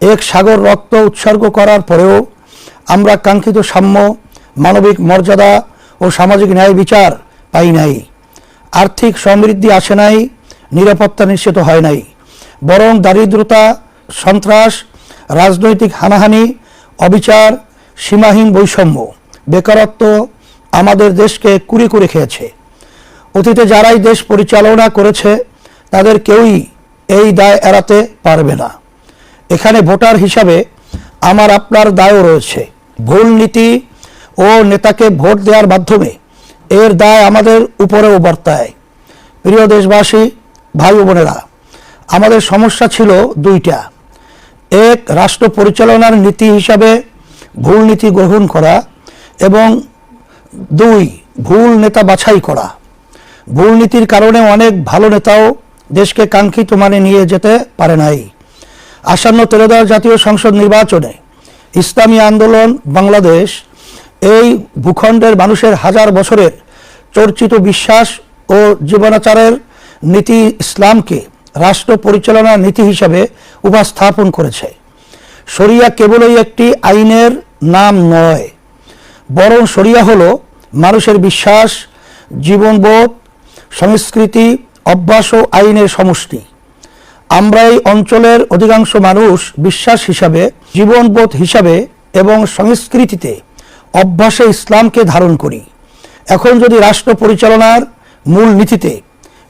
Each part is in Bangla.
এক সাগর রক্ত উৎসর্গ করার পরেও আমরা কাঙ্ক্ষিত সাম্য, মানবিক মর্যাদা ও সামাজিক ন্যায় বিচার পাই নাই। আর্থিক সমৃদ্ধি আসে নাই, নিরাপত্তা নিশ্চিত হয় নাই। বরং দারিদ্রতা, সন্ত্রাস, রাজনৈতিক হানাহানি, অবিচার, সীমাহীন বৈষম্য, বেকারত্ব আমাদের দেশকে কুড়ি করে খেয়েছে। অতীতে যারাই দেশ পরিচালনা করেছে, তাদের কেউই এই দায় এড়াতে পারবে না। এখানে ভোটার হিসাবে আমার আপনার দায়ও রয়েছে। ভুল নীতি ও নেতাকে ভোট দেওয়ার মাধ্যমে এর দায় আমাদের উপরেও বর্তায়। প্রিয় দেশবাসী, ভাই বোনেরা, আমাদের সমস্যা ছিল দুইটা। এক, রাষ্ট্র পরিচালনার নীতি হিসাবে ভুল নীতি গ্রহণ করা এবং দুই, ভুল নেতা বাছাই করা। ভুল নীতির কারণে অনেক ভালো নেতাও দেশকে কাঙ্ক্ষিত মানে নিয়ে যেতে পারে নাই। আসন্ন তেরোদশ জাতীয় সংসদ নির্বাচনে ইসলামী আন্দোলন, বাংলাদেশ, এই ভূখণ্ডের মানুষের হাজার বছরের চর্চিত বিশ্বাস ও জীবনাচারের নীতি ইসলামকে রাষ্ট্র পরিচালনার নীতি হিসাবে উপস্থাপন করেছে। শরিয়া কেবলই একটি আইনের নাম নয়, বরং শরিয়া হল মানুষের বিশ্বাস, জীবনবোধ, সংস্কৃতি, অভ্যাস ও আইনের সমষ্টি। আমরা এই অঞ্চলের অধিকাংশ মানুষ বিশ্বাস হিসাবে জীবনবোধ হিসাবে এবং সংস্কৃতিতে অভ্যাসে ইসলামকে ধারণ করি। এখন যদি রাষ্ট্র পরিচালনার মূল নীতিতে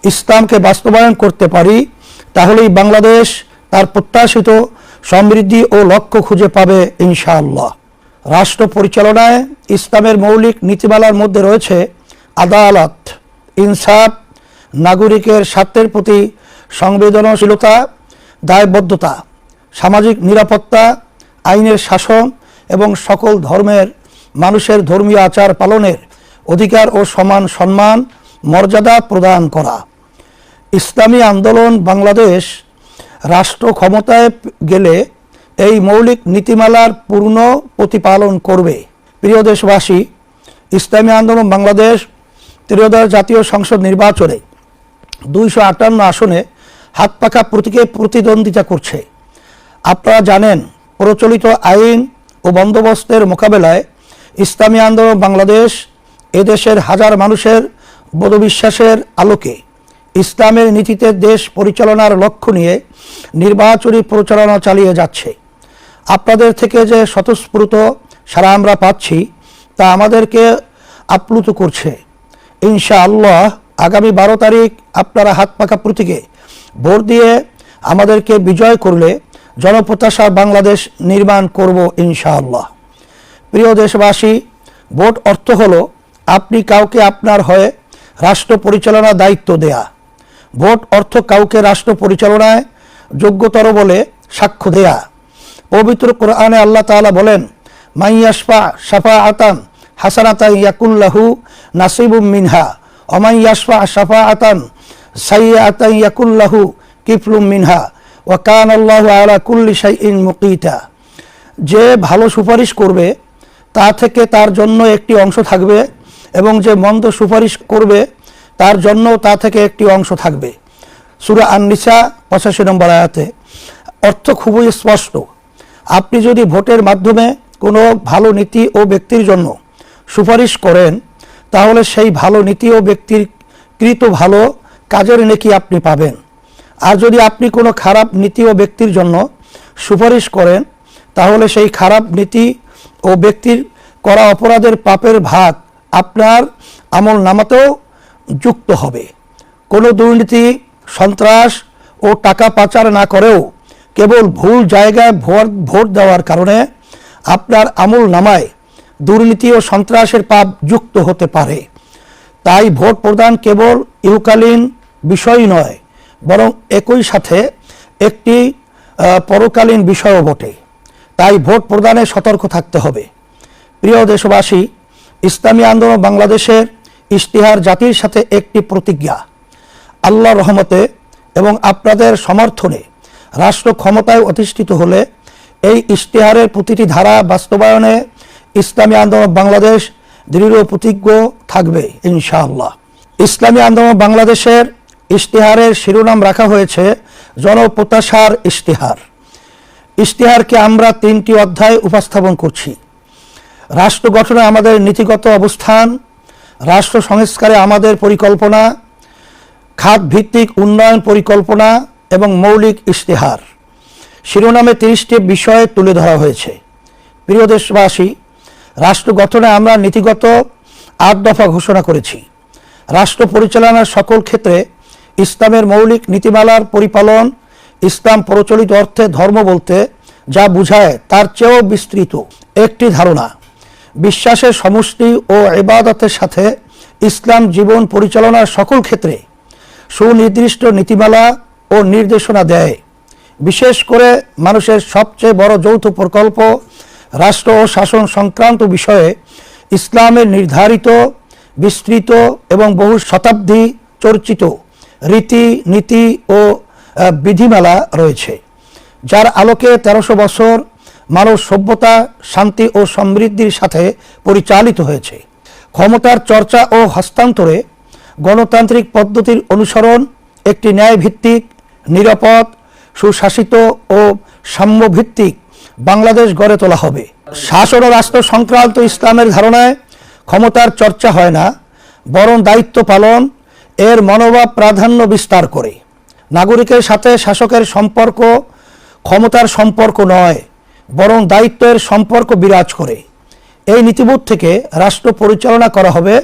ইসলামকে বাস্তবায়ন করতে পারি, তাহলেই বাংলাদেশ তার প্রত্যাশিত সমৃদ্ধি ও লক্ষ্য খুঁজে পাবে ইনশাআল্লাহ। রাষ্ট্র পরিচালনায় ইসলামের মৌলিক নীতিমালার মধ্যে রয়েছে আদালত, ইনসাফ, নাগরিকের স্বার্থের প্রতি সংবেদনশীলতা, দায়বদ্ধতা, সামাজিক নিরাপত্তা, আইনের শাসন এবং সকল ধর্মের, মানুষের ধর্মীয় আচার পালনের অধিকার ও সমান সম্মান, মর্যাদা প্রদান করা। ইসলামী আন্দোলন বাংলাদেশ রাষ্ট্র ক্ষমতায় গেলে এই মৌলিক নীতিমালার পূর্ণ প্রতিপালন করবে। প্রিয় দেশবাসী, ইসলামী আন্দোলন বাংলাদেশ ত্রিয়োদশ জাতীয় সংসদ নির্বাচনে দুইশো আটান্ন আসনে হাত পাখা প্রতীকে প্রতিদ্বন্দ্বিতা করছে। আপনারা জানেন, প্রচলিত আইন ও বন্দোবস্তের মোকাবেলায় ইসলামী আন্দোলন বাংলাদেশ এদেশের হাজার মানুষের বোধবিশ্বাসের আলোকে ইসলামের নীতিতে দেশ পরিচালনার লক্ষ্য নিয়ে নির্বাচনী প্রচারণা চালিয়ে যাচ্ছে। আপনাদের থেকে যে স্বতঃস্ফূর্ত সারা আমরা পাচ্ছি, তা আমাদেরকে আপ্লুত করছে। ইনশাআল্লাহ আগামী বারো তারিখ আপনারা হাত পাকা প্রতীকে ভোট দিয়ে আমাদেরকে বিজয় করলে জনপ্রত্যাশা বাংলাদেশ নির্মাণ করব ইনশাআল্লাহ। প্রিয় দেশবাসী, ভোট অর্থ হলো আপনি কাউকে আপনার হয়ে রাষ্ট্র পরিচালনার দায়িত্ব দেয়া। ভোট অর্থ কাউকে রাষ্ট্র পরিচালনায় যোগ্যতর বলে সাক্ষ্য দেয়া। পবিত্র কোরআনে আল্লাহ তাআলা বলেন মাইয়াসফা সাফা আতান হাসানাতা ইয়াকুল্লাহু নাসিবুম মিনহা অমাই ইয়াসফা সাফা আতান সাইয়া আতান ইয়াকুল্লাহু কিফলুম মিনহা ওয়া কান আল্লাহু আলা কুল্লি শাইইন মুকিতা। যে ভালো সুপারিশ করবে, তা থেকে তার জন্য একটি অংশ থাকবে এবং যে মন্দ সুপারিশ করবে, তার জন্য তা থেকে একটি অংশ থাকবে। সুরা আননিসা পঁচাশি নম্বর আয়াতে, অর্থ খুবই স্পষ্ট। আপনি যদি ভোটের মাধ্যমে কোনো ভালো নীতি ও ব্যক্তির জন্য সুপারিশ করেন, তাহলে সেই ভালো নীতি ও ব্যক্তির কৃত ভালো কাজের নেকি আপনি পাবেন। আর যদি আপনি কোনো খারাপ নীতি ও ব্যক্তির জন্য সুপারিশ করেন, তাহলে সেই খারাপ নীতি ও ব্যক্তির করা অপরাধের পাপের ভাগ আপনার আমল নামাতেও যুক্ত হবে। কোনো দুর্নীতি, সন্ত্রাস ও টাকা পাচার না করেও কেবল ভুল জায়গায় ভোট ভোট দেওয়ার কারণে আপনার আমল নামায় দুর্নীতি ও সন্ত্রাসের পাপ যুক্ত হতে পারে। তাই ভোট প্রদান কেবল ইহকালীন বিষয় নয়, বরং একই সাথে একটি পরকালীন বিষয়ও বটে। তাই ভোট প্রদানে সতর্ক থাকতে হবে। প্রিয় দেশবাসী, ইসলামী আন্দোলন বাংলাদেশের ইশতিহার জাতির সাথে একটি প্রতিজ্ঞা। আল্লাহ রহমতে এবং আপনাদের সমর্থনে রাষ্ট্র ক্ষমতায় অধিষ্ঠিত হলে এই ইশতেহারের প্রতিটি ধারা বাস্তবায়নে ইসলামী আন্দোলন বাংলাদেশ দৃঢ় প্রতিজ্ঞ থাকবে ইনশাআল্লাহ। ইসলামী আন্দোলন বাংলাদেশের ইশতেহারের শিরোনাম রাখা হয়েছে, জনপ্রত্যাশার ইশতেহার। ইশতেহারকে আমরা তিনটি অধ্যায় উপস্থাপন করছি। রাষ্ট্র গঠনে আমাদের নীতিগত অবস্থান, রাষ্ট্র সংস্কারে আমাদের পরিকল্পনা খাত ভিত্তিক উন্নয়ন পরিকল্পনা এবং মৌলিক ইশতেহার। শিরোনামে তিরিশটি বিষয় তুলে ধরা হয়েছে। প্রিয় দেশবাসী, রাষ্ট্র গঠনে আমরা নীতিগত আট দফা ঘোষণা করেছি। রাষ্ট্র পরিচালনার সকল ক্ষেত্রে ইসলামের মৌলিক নীতিমালার পরিপালন, ইসলাম প্রচলিত অর্থে ধর্ম বলতে যা বোঝায় তার চেয়েও বিস্তৃত একটি ধারণা। বিশ্বাসের সমষ্টি ও এবাদতের সাথে ইসলাম জীবন পরিচালনার সকল ক্ষেত্রে সুনির্দিষ্ট নীতিমালা ও নির্দেশনা দেয়। বিশেষ করে মানুষের সবচেয়ে বড় যৌথ প্রকল্প রাষ্ট্র ও শাসন সংক্রান্ত বিষয়ে ইসলামের নির্ধারিত, বিস্তৃত এবং বহু শতাব্দী চর্চিত। রীতি, নীতি ও বিধিমালা রয়েছে, যার আলোকে তেরোশো বছর মানব সভ্যতা, শান্তি ও সমৃদ্ধির সাথে পরিচালিত হয়েছে। ক্ষমতার চর্চা ও হস্তান্তরে গণতান্ত্রিক পদ্ধতির অনুসরণ একটি ন্যায়ভিত্তিক, নিরাপদ, সুশাসিত ও সাম্যভিত্তিক বাংলাদেশ গড়ে তোলা হবে। শাসন ও রাষ্ট্র সংক্রান্ত ইসলামের ধারণায় ক্ষমতার চর্চা হয় না, বরং দায়িত্ব পালন এর মনোভাব প্রাধান্য বিস্তার করে। নাগরিকের সাথে শাসকের সম্পর্ক ক্ষমতার সম্পর্ক নয়, বরং দায়িত্বের সম্পর্ক বিরাজ করে। এই নীতিবোধ থেকে রাষ্ট্র পরিচালনা করা হবে